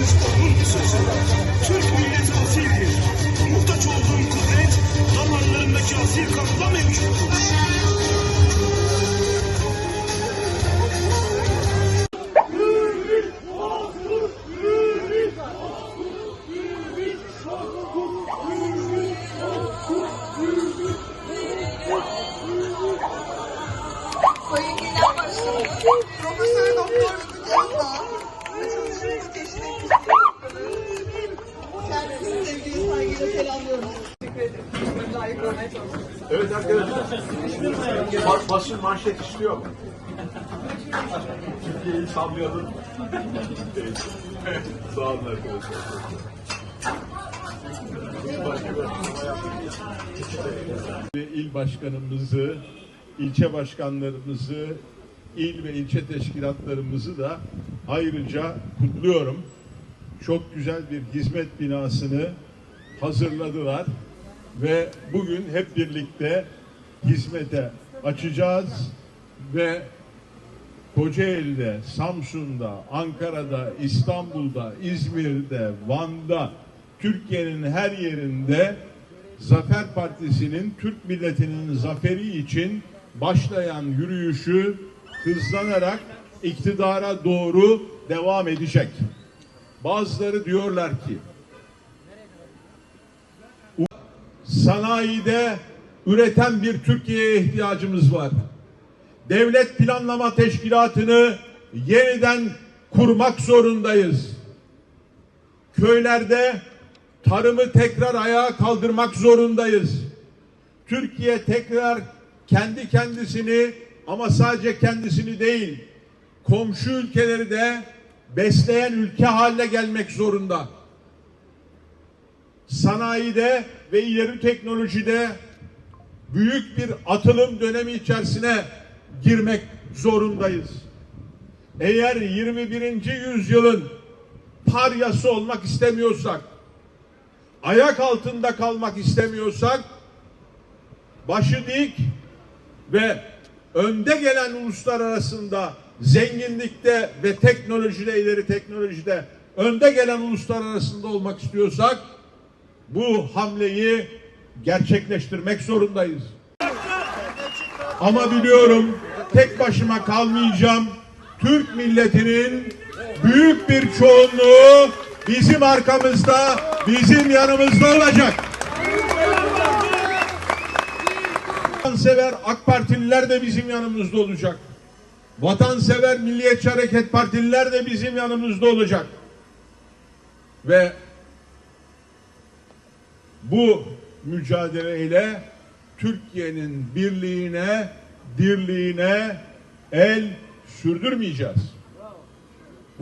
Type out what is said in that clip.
Türk milleti asildir. Muhtaç olduğum kudret damarlarındaki asil kanla mevcuttur. Profesör Doktor Ümit Evet arkadaşlar. Bas, basın manşet istiyor? Türkiye'yi sallayalım. Sağ olun arkadaşlar. İl başkanımızı, ilçe başkanlarımızı, il ve ilçe teşkilatlarımızı da ayrıca kutluyorum. Çok güzel bir hizmet binasını hazırladılar ve bugün hep birlikte hizmete açacağız ve Kocaeli'de, Samsun'da, Ankara'da, İstanbul'da, İzmir'de, Van'da, Türkiye'nin her yerinde Zafer Partisi'nin Türk milletinin zaferi için başlayan yürüyüşü hızlanarak iktidara doğru devam edecek. Bazıları diyorlar ki sanayide üreten bir Türkiye'ye ihtiyacımız var. Devlet Planlama Teşkilatı'nı yeniden kurmak zorundayız. Köylerde tarımı tekrar ayağa kaldırmak zorundayız. Türkiye tekrar kendi kendisini ama sadece kendisini değil, komşu ülkeleri de besleyen ülke haline gelmek zorunda sanayide ve ileri teknolojide büyük bir atılım dönemi içerisine girmek zorundayız. Eğer 21. yüzyılın paryası olmak istemiyorsak, ayak altında kalmak istemiyorsak, başı dik ve önde gelen uluslar arasında zenginlikte ve teknolojide ileri teknolojide önde gelen uluslar arasında olmak istiyorsak bu hamleyi gerçekleştirmek zorundayız. Ama biliyorum tek başıma kalmayacağım. Türk milletinin büyük bir çoğunluğu bizim arkamızda, bizim yanımızda olacak. Vatansever AK Partililer de bizim yanımızda olacak. Vatansever Milliyetçi Hareket Partililer de bizim yanımızda olacak. Ve bu mücadeleyle Türkiye'nin birliğine, dirliğine el sürdürmeyeceğiz.